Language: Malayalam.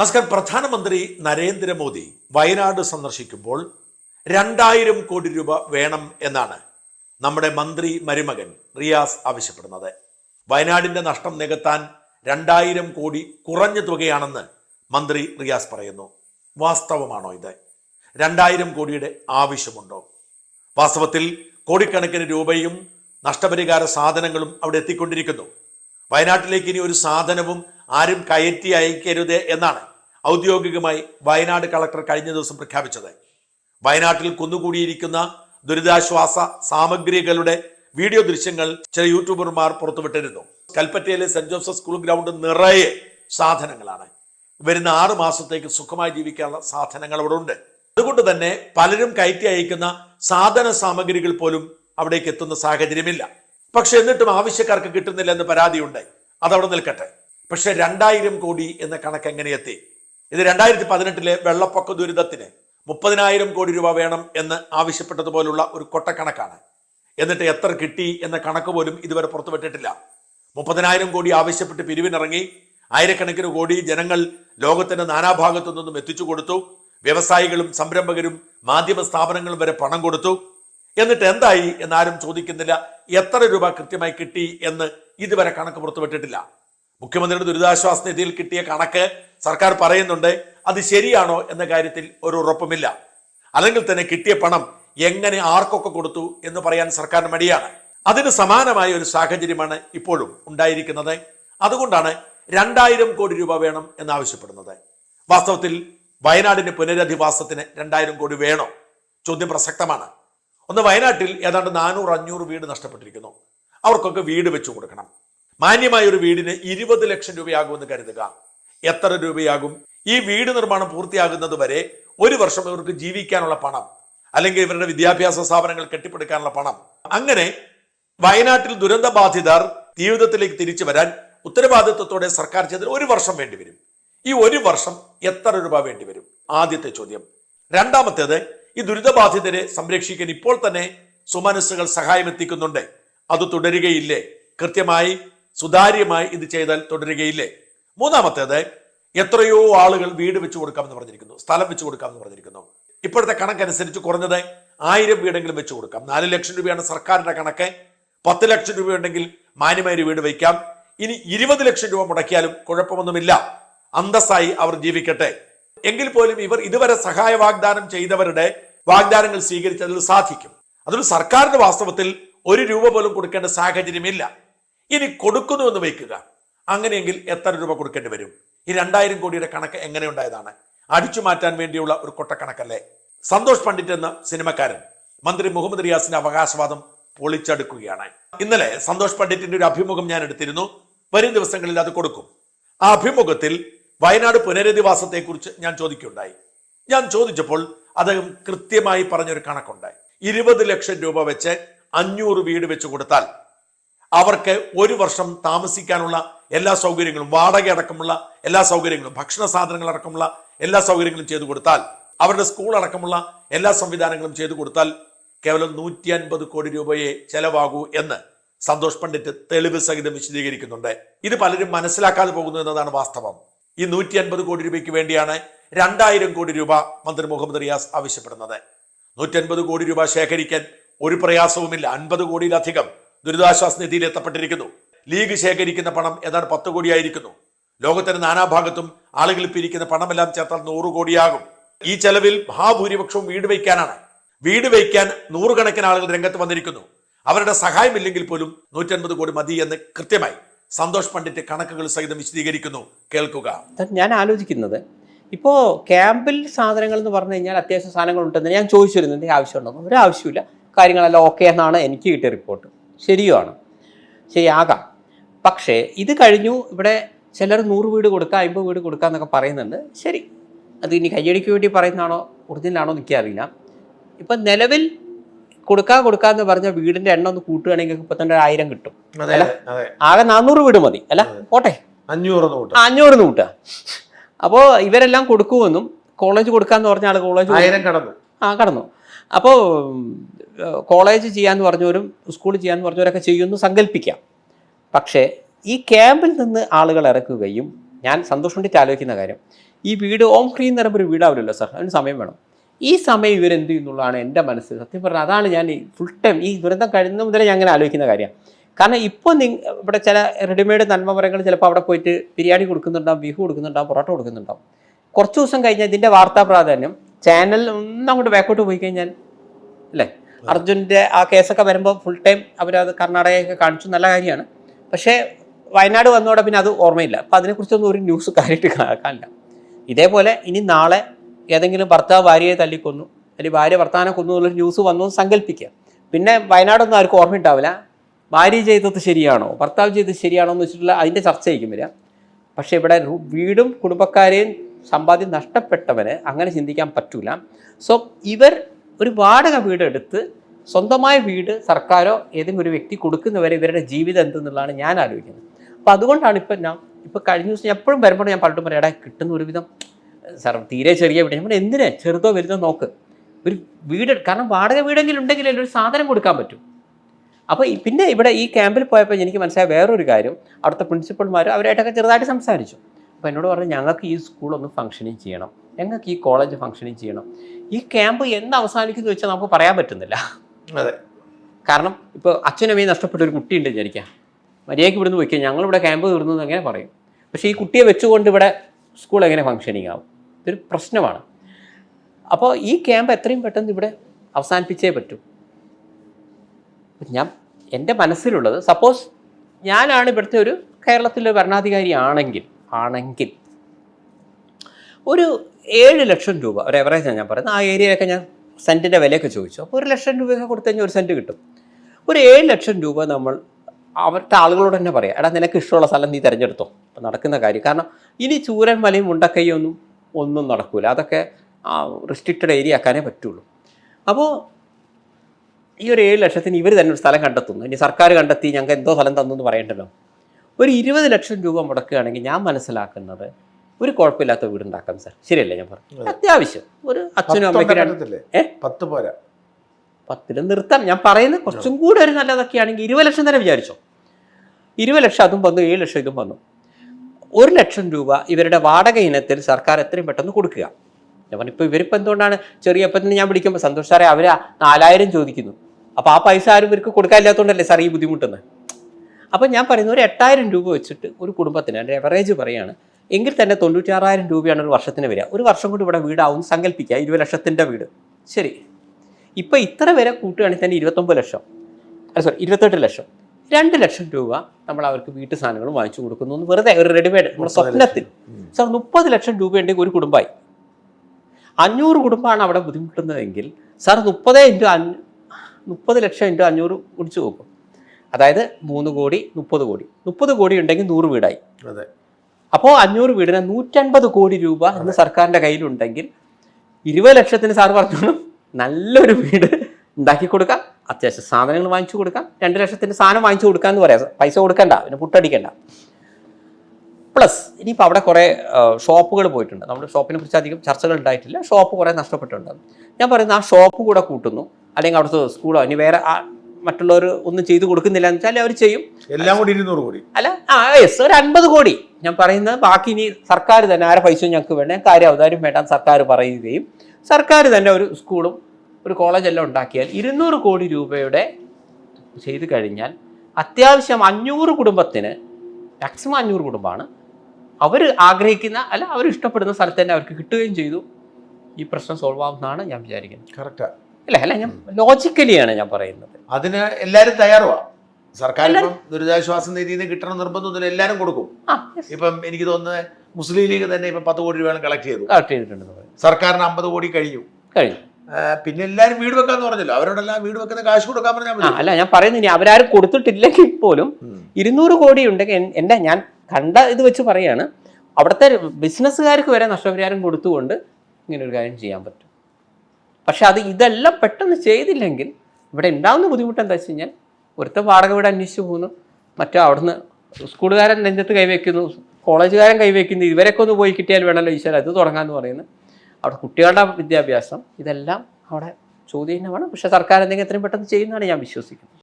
നമസ്കാരം. പ്രധാനമന്ത്രി നരേന്ദ്രമോദി വയനാട് സന്ദർശിക്കുമ്പോൾ രണ്ടായിരം കോടി രൂപ വേണം എന്നാണ് നമ്മുടെ മന്ത്രി മരുമകൻ റിയാസ് ആവശ്യപ്പെടുന്നത്. വയനാടിന്റെ നഷ്ടം നികത്താൻ രണ്ടായിരം കോടി കുറഞ്ഞ തുകയാണെന്ന് മന്ത്രി റിയാസ് പറയുന്നു. വാസ്തവമാണോ ഇത്? രണ്ടായിരം കോടിയുടെ ആവശ്യമുണ്ടോ? വാസ്തവത്തിൽ കോടിക്കണക്കിന് രൂപയും നഷ്ടപരിഹാര സാധനങ്ങളും അവിടെ എത്തിക്കൊണ്ടിരിക്കുന്നു. വയനാട്ടിലേക്ക് ഇനി ഒരു സാധനവും ആരും കയറ്റി അയക്കരുത് എന്നാണ് ഔദ്യോഗികമായി വയനാട് കളക്ടർ കഴിഞ്ഞ ദിവസം പ്രഖ്യാപിച്ചത്. വയനാട്ടിൽ കുന്നുകൂടിയിരിക്കുന്ന ദുരിതാശ്വാസ സാമഗ്രികളുടെ വീഡിയോ ദൃശ്യങ്ങൾ ചില യൂട്യൂബർമാർ പുറത്തുവിട്ടിരുന്നു. കൽപ്പറ്റയിലെ സെന്റ് ജോസഫ് സ്കൂൾ ഗ്രൗണ്ട് നിറയെ സാധനങ്ങളാണ്. വരുന്ന ആറു മാസത്തേക്ക് സുഖമായി ജീവിക്കാനുള്ള സാധനങ്ങൾ അവിടെ ഉണ്ട്. അതുകൊണ്ട് തന്നെ പലരും കയറ്റി അയക്കുന്ന സാധന സാമഗ്രികൾ പോലും അവിടേക്ക് എത്തുന്ന സാഹചര്യമില്ല. പക്ഷെ എന്നിട്ടും ആവശ്യക്കാർക്ക് കിട്ടുന്നില്ല എന്ന് പരാതിയുണ്ട് അതവിടെ നിൽക്കട്ടെ. പക്ഷെ രണ്ടായിരം കോടി എന്ന കണക്ക് എങ്ങനെ എത്തി? ഇത് രണ്ടായിരത്തി പതിനെട്ടിലെ വെള്ളപ്പൊക്ക ദുരിതത്തിന് മുപ്പതിനായിരം കോടി രൂപ വേണം എന്ന് ആവശ്യപ്പെട്ടതുപോലുള്ള ഒരു കൊട്ടക്കണക്കാണ്. എന്നിട്ട് എത്ര കിട്ടി എന്ന കണക്ക് പോലും ഇതുവരെ പുറത്തുവിട്ടിട്ടില്ല മുപ്പതിനായിരം കോടി ആവശ്യപ്പെട്ട് പിരിവിനിറങ്ങി ആയിരക്കണക്കിന് കോടി ജനങ്ങൾ ലോകത്തിന്റെ നാനാഭാഗത്തു നിന്നും എത്തിച്ചു കൊടുത്തു. വ്യവസായികളും സംരംഭകരും മാധ്യമ സ്ഥാപനങ്ങളും വരെ പണം കൊടുത്തു. എന്നിട്ട് എന്തായി എന്നാരും ചോദിക്കുന്നില്ല. എത്ര രൂപ കൃത്യമായി കിട്ടി എന്ന് ഇതുവരെ കണക്ക് പുറത്തുവിട്ടിട്ടില്ല മുഖ്യമന്ത്രിയുടെ ദുരിതാശ്വാസ നിധിയിൽ കിട്ടിയ കണക്ക് സർക്കാർ പറയുന്നുണ്ട്. അത് ശരിയാണോ എന്ന കാര്യത്തിൽ ഒരു ഉറപ്പുമില്ല. അല്ലെങ്കിൽ തന്നെ കിട്ടിയ പണം എങ്ങനെ ആർക്കൊക്കെ കൊടുത്തു എന്ന് പറയാൻ സർക്കാരിന് മടിയാണ്. അതിന് സമാനമായ ഒരു സാഹചര്യമാണ് ഇപ്പോഴും ഉണ്ടായിരിക്കുന്നത്. അതുകൊണ്ടാണ് രണ്ടായിരം കോടി രൂപ വേണം എന്നാവശ്യപ്പെടുന്നത്. വാസ്തവത്തിൽ വയനാടിന്റെ പുനരധിവാസത്തിന് രണ്ടായിരം കോടി വേണോ? ചോദ്യം പ്രസക്തമാണ്. ഒന്ന് വയനാട്ടിൽ ഏതാണ്ട് നാനൂറ് അഞ്ഞൂറ് വീട് നഷ്ടപ്പെട്ടിരിക്കുന്നു. അവർക്കൊക്കെ വീട് വെച്ചു കൊടുക്കണം. മാന്യമായ ഒരു വീടിന് ഇരുപത് ലക്ഷം രൂപയാകുമെന്ന് കരുതുക. എത്ര രൂപയാകും? ഈ വീട് നിർമ്മാണം പൂർത്തിയാകുന്നത് വരെ ഒരു വർഷം ഇവർക്ക് ജീവിക്കാനുള്ള പണം അല്ലെങ്കിൽ ഇവരുടെ വിദ്യാഭ്യാസ സ്ഥാപനങ്ങൾ കെട്ടിപ്പടുക്കാനുള്ള പണം. അങ്ങനെ വയനാട്ടിൽ ദുരന്ത ബാധിതർ ജീവിതത്തിലേക്ക് തിരിച്ചു വരാൻ ഉത്തരവാദിത്വത്തോടെ സർക്കാർ ചെയ്തതിൽ ഒരു വർഷം വേണ്ടിവരും ഈ ഒരു വർഷം എത്ര രൂപ വേണ്ടിവരും ആദ്യത്തെ ചോദ്യം. രണ്ടാമത്തേത് ഈ ദുരിതബാധിതരെ സംരക്ഷിക്കാൻ ഇപ്പോൾ തന്നെ സുമനസ്സുകൾ സഹായം എത്തിക്കുന്നുണ്ട് അത് തുടരുകയില്ലേ? കൃത്യമായി സുതാര്യമായി ഇത് ചെയ്താൽ തുടരുകയില്ലേ? മൂന്നാമത്തേത് എത്രയോ ആളുകൾ വീട് വെച്ചു കൊടുക്കാമെന്ന് പറഞ്ഞിരിക്കുന്നു സ്ഥലം വെച്ചു കൊടുക്കാമെന്ന് പറഞ്ഞിരിക്കുന്നു. ഇപ്പോഴത്തെ കണക്കനുസരിച്ച് കുറഞ്ഞത് ആയിരം വീടെങ്കിലും വെച്ചു കൊടുക്കാം. നാല് ലക്ഷം രൂപയാണ് സർക്കാരിന്റെ കണക്ക്. പത്ത് ലക്ഷം രൂപ ഉണ്ടെങ്കിൽ മാന്യമായ വീട് വയ്ക്കാം. ഇനി ഇരുപത് ലക്ഷം രൂപ മുടക്കിയാലും കുഴപ്പമൊന്നുമില്ല. അന്തസ്സായി അവർ ജീവിക്കട്ടെ. എങ്കിൽ പോലും ഇവർ ഇതുവരെ സഹായ വാഗ്ദാനം ചെയ്തവരുടെ വാഗ്ദാനങ്ങൾ സ്വീകരിച്ചതിൽ സാധിക്കും. അതൊരു സർക്കാരിന്റെ വാസ്തവത്തിൽ ഒരു രൂപ പോലും കൊടുക്കേണ്ട സാഹചര്യമില്ല. ഇനി കൊടുക്കുന്നു എന്ന് വയ്ക്കുക. അങ്ങനെയെങ്കിൽ എത്ര രൂപ കൊടുക്കേണ്ടി വരും? ഈ രണ്ടായിരം കോടിയുടെ കണക്ക് എങ്ങനെ ഉണ്ടായതാണ്? അടിച്ചു മാറ്റാൻ വേണ്ടിയുള്ള ഒരു കൊട്ടക്കണക്കല്ലേ സന്തോഷ് പണ്ഡിറ്റ് എന്ന സിനിമക്കാരൻ മന്ത്രി മുഹമ്മദ് റിയാസിന്റെ അവകാശവാദം പൊളിച്ചെടുക്കുകയാണ്. ഇന്നലെ സന്തോഷ് പണ്ഡിറ്റിന്റെ ഒരു അഭിമുഖം ഞാൻ എടുത്തിരുന്നു. വരും ദിവസങ്ങളിൽ അത് കൊടുക്കും. ആ അഭിമുഖത്തിൽ വയനാട് പുനരധിവാസത്തെക്കുറിച്ച് ഞാൻ ചോദിക്കുകയുണ്ടായി. ഞാൻ ചോദിച്ചപ്പോൾ അദ്ദേഹം കൃത്യമായി പറഞ്ഞൊരു കണക്കുണ്ടായി. ഇരുപത് ലക്ഷം രൂപ വെച്ച് അഞ്ഞൂറ് വീട് വെച്ച് കൊടുത്താൽ അവർക്ക് ഒരു വർഷം താമസിക്കാനുള്ള എല്ലാ സൗകര്യങ്ങളും വാടക അടക്കമുള്ള എല്ലാ സൗകര്യങ്ങളും ഭക്ഷണ സാധനങ്ങൾ അടക്കമുള്ള എല്ലാ സൗകര്യങ്ങളും ചെയ്തു കൊടുത്താൽ അവരുടെ സ്കൂൾ അടക്കമുള്ള എല്ലാ സംവിധാനങ്ങളും ചെയ്തു കൊടുത്താൽ കേവലം നൂറ്റി അൻപത് കോടി രൂപയെ ചെലവാകൂ എന്ന് സന്തോഷ് പണ്ഡിറ്റ് തെളിവ് സഹിതം വിശദീകരിക്കുന്നുണ്ട്. ഇത് പലരും മനസ്സിലാക്കാതെ പോകുന്നു എന്നതാണ് വാസ്തവം. ഈ നൂറ്റി അൻപത് കോടി രൂപയ്ക്ക് വേണ്ടിയാണ് രണ്ടായിരം കോടി രൂപ മന്ത്രി മുഹമ്മദ് റിയാസ് ആവശ്യപ്പെടുന്നത്. നൂറ്റി അൻപത് കോടി രൂപ ശേഖരിക്കാൻ ഒരു പ്രയാസവുമില്ല. അൻപത് കോടിയിലധികം ദുരിതാശ്വാസ നിധിയിൽ എത്തപ്പെട്ടിരിക്കുന്നു. ലീഗ് ശേഖരിക്കുന്ന പണം ഏതാണ്ട് പത്ത് കോടിയായിരിക്കുന്നു. ലോകത്തിന്റെ നാനാഭാഗത്തും ആളുകൾ പിരിക്കുന്ന പണമെല്ലാം ചേർത്താൽ നൂറ് കോടിയാകും. ഈ ചെലവിൽ മഹാഭൂരിപക്ഷവും വീട് വയ്ക്കാനാണ്. വീട് വയ്ക്കാൻ നൂറുകണക്കിന് ആളുകൾ രംഗത്ത് വന്നിരിക്കുന്നു. അവരുടെ സഹായമില്ലെങ്കിൽ പോലും നൂറ്റൻപത് കോടി മതി എന്ന് കൃത്യമായി സന്തോഷ് പണ്ഡിറ്റ് കണക്കുകൾ സഹിതം വിശദീകരിക്കുന്നു. കേൾക്കുക. ഞാൻ ആലോചിക്കുന്നത് ഇപ്പോ ക്യാമ്പിൽ സാധനങ്ങൾ എന്ന് പറഞ്ഞു കഴിഞ്ഞാൽ അത്യാവശ്യം സാധനങ്ങൾ ഉണ്ടെന്ന് ഞാൻ ചോദിച്ചിരുന്നു. എന്തെങ്കിലും ആവശ്യമുണ്ടോ? ഒരു ആവശ്യമില്ല കാര്യങ്ങളെല്ലാം ഓക്കെ എന്നാണ് എനിക്ക് കിട്ടിയ റിപ്പോർട്ട്. ശരിയുമാണ്. ശരിയാകാം. പക്ഷേ ഇത് കഴിഞ്ഞു. ഇവിടെ ചിലർ നൂറ് വീട് കൊടുക്കുക അമ്പത് വീട് കൊടുക്കുക എന്നൊക്കെ പറയുന്നുണ്ട്. ശരി. അത് ഇനി കയ്യടിക്ക് വേണ്ടി പറയുന്നതാണോ ഒറിജിനലാണോ എനിക്കറിയില്ല ഇപ്പം നിലവിൽ കൊടുക്കാൻ കൊടുക്കുക എന്ന് പറഞ്ഞ വീടിന്റെ എണ്ണം ഒന്ന് കൂട്ടുകയാണെങ്കിൽ ഇപ്പൊ തന്നെ ഒരു ആയിരം കിട്ടും. അല്ല? ആകെ നാനൂറ് വീട് മതി. അല്ല? പോട്ടെ. അഞ്ഞൂറ് അഞ്ഞൂറ് കൂട്ടുക. അപ്പോൾ ഇവരെല്ലാം കൊടുക്കുമെന്നും കോളേജ് കൊടുക്കാന്ന് പറഞ്ഞ ആൾ കോളേജ് ആയിരം കടന്നു. ആ കടന്നു. അപ്പോൾ കോളേജ് ചെയ്യാന്ന് പറഞ്ഞവരും സ്കൂൾ ചെയ്യാന്ന് പറഞ്ഞവരൊക്കെ ചെയ്യുമെന്ന് സങ്കല്പിക്കാം. പക്ഷേ ഈ ക്യാമ്പിൽ നിന്ന് ആളുകൾ ഇറക്കുകയും ഞാൻ സന്തോഷം വേണ്ടിയിട്ട് ആലോചിക്കുന്ന കാര്യം ഈ വീട് ഓം ക്ലീൻ എന്ന് പറയുമ്പോൾ ഒരു വീടാവില്ലല്ലോ സാർ അതിന് സമയം വേണം. ഈ സമയം ഇവരെന്ത് ചെയ്യുന്നുള്ളതാണ് എന്റെ മനസ്സ്. സത്യം പറഞ്ഞാൽ അതാണ് ഞാൻ ഫുൾ ടൈം ഈ ദുരന്തം കഴിയുന്ന മുതലേ ഞാൻ അങ്ങനെ ആലോചിക്കുന്ന കാര്യമാണ് കാരണം ഇപ്പോൾ നിങ്ങൾ ഇവിടെ ചില റെഡിമെയ്ഡ് നന്മമരങ്ങൾ ചിലപ്പോൾ അവിടെ പോയിട്ട് ബിരിയാണി കൊടുക്കുന്നുണ്ടാവും ബീഫ് കൊടുക്കുന്നുണ്ടാവും പൊറോട്ട കൊടുക്കുന്നുണ്ടാവും. കുറച്ച് ദിവസം കഴിഞ്ഞാൽ ഇതിന്റെ വാർത്താ പ്രാധാന്യം ചാനൽ ഒന്നും അങ്ങോട്ട് ബാക്കോട്ട് പോയി കഴിഞ്ഞാൽ അല്ലേ? അർജുന്റെ ആ കേസൊക്കെ വരുമ്പോൾ ഫുൾ ടൈം അവരത് കർണാടകയൊക്കെ കാണിച്ചു. നല്ല കാര്യമാണ്. പക്ഷേ വയനാട് വന്നതോടെ പിന്നെ അത് ഓർമ്മയില്ല. അപ്പം അതിനെക്കുറിച്ചൊന്നും ഒരു ന്യൂസ് കാര്യമായിട്ട് കാണില്ല. ഇതേപോലെ ഇനി നാളെ ഏതെങ്കിലും ഭർത്താവ് ഭാര്യയെ തല്ലിക്കൊന്നു അല്ലെങ്കിൽ ഭാര്യ ഭർത്താവിനെ കൊന്നു എന്നുള്ളൊരു ന്യൂസ് വന്നു സങ്കല്പിക്കുക. പിന്നെ വയനാടൊന്നും ആർക്കും ഓർമ്മയുണ്ടാവില്ല. ഭാര്യ ചെയ്തത് ശരിയാണോ? ഭർത്താവ് ചെയ്തത് ശരിയാണോ എന്ന് വെച്ചിട്ടുള്ള അതിന്റെ ചർച്ചയായിരിക്കും വരിക. പക്ഷേ ഇവിടെ വീടും കുടുംബക്കാരെയും സമ്പാദ്യം നഷ്ടപ്പെട്ടവന് അങ്ങനെ ചിന്തിക്കാൻ പറ്റൂല. സോ ഇവർ ഒരു വാടക വീട് എടുത്ത് സ്വന്തമായ വീട് സർക്കാരോ ഏതെങ്കിലും ഒരു വ്യക്തി കൊടുക്കുന്നവരെ ഇവരുടെ ജീവിതം എന്തെന്നുള്ളതാണ് ഞാൻ ആലോചിക്കുന്നത്. അപ്പോൾ അതുകൊണ്ടാണ് ഇപ്പം ഞാൻ ഇപ്പോൾ കഴിഞ്ഞ ദിവസം എപ്പോഴും വരുമ്പോൾ ഞാൻ പലട്ടും പറയാം എടാ കിട്ടുന്ന ഒരുവിധം സാർ തീരെ ചെറിയ വീട്. നമ്മൾ എന്തിനാ? ചെറുതോ വലുതോ നോക്ക്. ഒരു വീട് കാരണം വാടക വീടെങ്കിലും ഉണ്ടെങ്കിലല്ലേ ഒരു സാധനം കൊടുക്കാൻ പറ്റും. അപ്പോൾ പിന്നെ ഇവിടെ ഈ ക്യാമ്പിൽ പോയപ്പോൾ എനിക്ക് മനസ്സിലായ വേറൊരു കാര്യം. അവിടുത്തെ പ്രിൻസിപ്പൾമാർ അവരായിട്ടൊക്കെ ചെറുതായിട്ട് സംസാരിച്ചു. അപ്പോൾ എന്നോട് പറഞ്ഞു ഞങ്ങൾക്ക് ഈ സ്കൂളൊന്ന് ഫംഗ്ഷനിങ് ചെയ്യണം. ഞങ്ങൾക്ക് ഈ കോളേജ് ഫംഗ്ഷനിങ് ചെയ്യണം. ഈ ക്യാമ്പ് എന്ന് അവസാനിക്കുന്നു വെച്ചാൽ നമുക്ക് പറയാൻ പറ്റുന്നില്ല. അതെ. കാരണം ഇപ്പോൾ അച്ഛനമ്മയും നഷ്ടപ്പെട്ട ഒരു കുട്ടിയുണ്ട് വിചാരിക്കാം മര്യാദയ്ക്ക് ഇവിടുന്ന് പോയിക്കാം ഞങ്ങളിവിടെ ക്യാമ്പ് തീർന്നു എന്ന് എങ്ങനെ പറയും. പക്ഷേ ഈ കുട്ടിയെ വെച്ചുകൊണ്ട് ഇവിടെ സ്കൂൾ എങ്ങനെ ഫംഗ്ഷനിങ് ആവും? ഇതൊരു പ്രശ്നമാണ്. അപ്പോൾ ഈ ക്യാമ്പ് എത്രയും പെട്ടെന്ന് ഇവിടെ അവസാനിപ്പിച്ചേ പറ്റൂ. ഞാൻ എന്റെ മനസ്സിലുള്ളത് സപ്പോസ് ഞാനാണ് ഇവിടുത്തെ ഒരു കേരളത്തിലെ ഭരണാധികാരി ആണെങ്കിൽ ആണെങ്കിൽ ഒരു ഏഴ് ലക്ഷം രൂപ ഒരു എവറേജാണ് ഞാൻ പറയുന്നത്. ആ ഏരിയയിലൊക്കെ ഞാൻ സെന്റിന്റെ വിലയൊക്കെ ചോദിച്ചു. അപ്പോൾ ഒരു ലക്ഷം രൂപയൊക്കെ കൊടുത്തു കഴിഞ്ഞാൽ ഒരു സെന്റ് കിട്ടും. ഒരു ഏഴ് ലക്ഷം രൂപ നമ്മൾ അവരുടെ ആളുകളോട് തന്നെ പറയാം. എടാ നിനക്ക് ഇഷ്ടമുള്ള സ്ഥലം നീ തിരഞ്ഞെടുത്തോ. അപ്പം നടക്കുന്ന കാര്യം. കാരണം ഇനി ചൂരൻ മലയും മുണ്ടക്കൈയൊന്നും ഒന്നും നടക്കില്ല അതൊക്കെ റിസ്ട്രിക്റ്റഡ് ഏരിയ ആക്കാനേ പറ്റുള്ളൂ. അപ്പോൾ ഈ ഒരു ഏഴ് ലക്ഷത്തിന് ഇവർ തന്നെ ഒരു സ്ഥലം കണ്ടെത്തുന്നു. ഇനി സർക്കാർ കണ്ടെത്തി ഞങ്ങൾക്ക് എന്തോ സ്ഥലം തന്നു എന്ന് പറയണ്ടല്ലോ. ഒരു ഇരുപത് ലക്ഷം രൂപ മുടക്കുകയാണെങ്കിൽ ഞാൻ മനസ്സിലാക്കുന്നത് ഒരു കുഴപ്പമില്ലാത്ത വീടുണ്ടാക്കാം സാർ. ശരിയല്ലേ ഞാൻ പറഞ്ഞു അത്യാവശ്യം. ഒരു അച്ഛനും അമ്മയ്ക്കും? പത്ത് പോരാ. പത്തിലും നിർത്താം. ഞാൻ പറയുന്നത് കുറച്ചും കൂടെ ഒരു നല്ലതൊക്കെ ആണെങ്കിൽ ഇരുപത് ലക്ഷം തന്നെ വിചാരിച്ചോ? ഇരുപത് ലക്ഷം അതും വന്നു ഏഴ് ലക്ഷം ഇതും വന്നു. ഒരു ലക്ഷം രൂപ ഇവരുടെ വാടക ഇനത്തിൽ സർക്കാർ എത്രയും പെട്ടെന്ന് കൊടുക്കുക. ഞാൻ പറഞ്ഞു ഇപ്പോൾ ഇവരിപ്പോൾ എന്തുകൊണ്ടാണ് ചെറിയ തന്നെ ഞാൻ വിളിക്കുമ്പോൾ സന്തോഷ് സാറേ അവർ നാലായിരം ചോദിക്കുന്നു. അപ്പോൾ ആ പൈസ ആരും ഇവർക്ക് കൊടുക്കാനില്ലാത്തതുകൊണ്ടല്ലേ സാർ ഈ ബുദ്ധിമുട്ടുന്നത് അപ്പം ഞാൻ പറയുന്നത് ഒരു എട്ടായിരം രൂപ വെച്ചിട്ട് ഒരു കുടുംബത്തിന് എന്റെ എവറേജ് പറയാണ് എങ്കിൽ തന്നെ തൊണ്ണൂറ്റാറായിരം രൂപയാണ് ഒരു വർഷത്തിന് വരിക. ഒരു വർഷം കൊണ്ട് ഇവിടെ വീടാവും സങ്കല്പിക്കുക ഇരുപത് ലക്ഷത്തിന്റെ വീട്. ശരി. ഇപ്പോൾ ഇത്ര വരെ കൂട്ടുകയാണെങ്കിൽ തന്നെ ഇരുപത്തൊമ്പത് ലക്ഷം. അല്ല സോറി ഇരുപത്തെട്ട് ലക്ഷം. രണ്ട് ലക്ഷം രൂപ നമ്മൾ അവർക്ക് വീട്ടു സാധനങ്ങളും വാങ്ങിച്ചു കൊടുക്കുന്നു എന്ന് വെറുതെ ഒരു റെഡിമെയ്ഡ് നമ്മുടെ സ്വപ്നത്തിൽ. സാർ മുപ്പത് ലക്ഷം രൂപ ഉണ്ടെങ്കിൽ ഒരു കുടുംബമായി. അഞ്ഞൂറ് കുടുംബമാണ് അവിടെ ബുദ്ധിമുട്ടുന്നതെങ്കിൽ സാർ മുപ്പത് ഇന്റു അഞ്ഞൂ മുപ്പത് ലക്ഷം ഇന്റു അഞ്ഞൂറ് കുടിച്ചു നോക്കും. അതായത് മൂന്ന് കോടി മുപ്പത് കോടി. മുപ്പത് കോടി ഉണ്ടെങ്കിൽ നൂറ് വീടായി. അതെ. അപ്പോൾ അഞ്ഞൂറ് വീടിന് നൂറ്റൻപത് കോടി രൂപ ഇന്ന് സർക്കാരിന്റെ കയ്യിലുണ്ടെങ്കിൽ ഇരുപത് ലക്ഷത്തിന് സാർ പറഞ്ഞു നല്ലൊരു വീട് ഉണ്ടാക്കി കൊടുക്കാം അത്യാവശ്യം സാധനങ്ങൾ വാങ്ങിച്ചു കൊടുക്കാം രണ്ട് ലക്ഷത്തിന്റെ സാധനം വാങ്ങിച്ചു കൊടുക്കാം എന്ന് പറയാം. പൈസ കൊടുക്കണ്ട പിന്നെ പുട്ടടിക്കണ്ട. പ്ലസ് ഇനിയിപ്പോൾ അവിടെ കുറേ ഷോപ്പുകൾ പോയിട്ടുണ്ട്. നമ്മുടെ ഷോപ്പിനെ കുറിച്ച് അധികം ചർച്ചകൾ ഉണ്ടായിട്ടില്ല. ഷോപ്പ് കുറേ നഷ്ടപ്പെട്ടിട്ടുണ്ട്. ഞാൻ പറയുന്നത് ആ ഷോപ്പ് കൂടെ കൂട്ടുന്നു. അല്ലെങ്കിൽ അവിടുത്തെ സ്കൂളോ ഇനി വേറെ മറ്റുള്ളവർ ഒന്നും ചെയ്തു കൊടുക്കുന്നില്ല എന്ന് വെച്ചാൽ അവർ ചെയ്യും. എല്ലാം കൂടി ഇരുന്നൂറ് കോടി. അല്ല ആ എസ് ഒരു അൻപത് കോടി. ഞാൻ പറയുന്നത് ബാക്കി ഇനി സർക്കാർ തന്നെ ആരെ പൈസ ഞങ്ങൾക്ക് വേണേ കാര്യം അവതാരം വേണ്ട സർക്കാർ പറയുകയും സർക്കാർ തന്നെ ഒരു സ്കൂളും ഒരു കോളേജെല്ലാം ഉണ്ടാക്കിയാൽ ഇരുന്നൂറ് കോടി രൂപയുടെ ചെയ്തു കഴിഞ്ഞാൽ അത്യാവശ്യം അഞ്ഞൂറ് കുടുംബത്തിന് മാക്സിമം അഞ്ഞൂറ് കുടുംബമാണ്. അവർ ആഗ്രഹിക്കുന്ന അല്ല അവർ ഇഷ്ടപ്പെടുന്ന സ്ഥലത്ത് തന്നെ അവർക്ക് കിട്ടുകയും ചെയ്തു. ഈ പ്രശ്നം സോൾവ് ആവുമെന്നാണ് ഞാൻ വിചാരിക്കുന്നത്. കറക്റ്റാ അല്ല അല്ല ഞാൻ ലോജിക്കലിയാണ് ഞാൻ പറയുന്നത്. അതിന് എല്ലാവരും തയ്യാറുവാ? സർക്കാർ ദുരിതാശ്വാസ നിധിയിൽ നിന്ന് കിട്ടണം നിർബന്ധമൊന്നുമില്ല എല്ലാവരും കൊടുക്കും. ഇപ്പം എനിക്ക് തോന്നുന്നത് മുസ്ലിം ലീഗ് തന്നെ ഇപ്പം പത്ത് കോടി രൂപയാണ് കളക്ട് ചെയ്തു. കളക്ട് ചെയ്തിട്ടുണ്ട് സർക്കാരിന് അമ്പത് കോടി കഴിഞ്ഞു. കഴിഞ്ഞു. പിന്നെ എല്ലാരും വീട് വെക്കാന്ന് പറഞ്ഞല്ലോ. അവരോടെല്ലാം വീട് വെക്കുന്ന കാശ് കൊടുക്കാൻ പറഞ്ഞാൽ അല്ല ഞാൻ പറയുന്നത് ഇനി അവരാരും കൊടുത്തിട്ടില്ലെങ്കിൽ പോലും ഇരുന്നൂറ് കോടി ഉണ്ടെങ്കിൽ എൻ- എന്റെ ഞാൻ കണ്ട ഇത് വെച്ച് പറയാണ് അവിടുത്തെ ബിസിനസ്സുകാർക്ക് വരെ നഷ്ടപരിഹാരം കൊടുത്തുകൊണ്ട് ഇങ്ങനെ ഒരു കാര്യം ചെയ്യാൻ പറ്റും. പക്ഷെ അത് ഇതെല്ലാം പെട്ടെന്ന് ചെയ്തില്ലെങ്കിൽ ഇവിടെ ഉണ്ടാകുന്ന ബുദ്ധിമുട്ട് എന്താ വെച്ച് കഴിഞ്ഞാൽ ഒരുത്ത വാടക വീട് അന്വേഷിച്ച് പോകുന്നു മറ്റോ അവിടുന്ന് സ്കൂളുകാരൻ നെഞ്ചത്ത് കൈവയ്ക്കുന്നു കോളേജുകാരൻ കൈവയ്ക്കുന്നു. ഇവരൊക്കെ ഒന്ന് പോയി കിട്ടിയാൽ വേണമല്ലോ ഈശ്വര അത് തുടങ്ങാമെന്ന് പറയുന്നത് അവിടെ കുട്ടികളുടെ വിദ്യാഭ്യാസം ഇതെല്ലാം അവിടെ ചോദ്യം പക്ഷേ സർക്കാർ എന്തെങ്കിലും എത്രയും പെട്ടെന്ന് ചെയ്യുന്നതാണ് ഞാൻ വിശ്വസിക്കുന്നത്.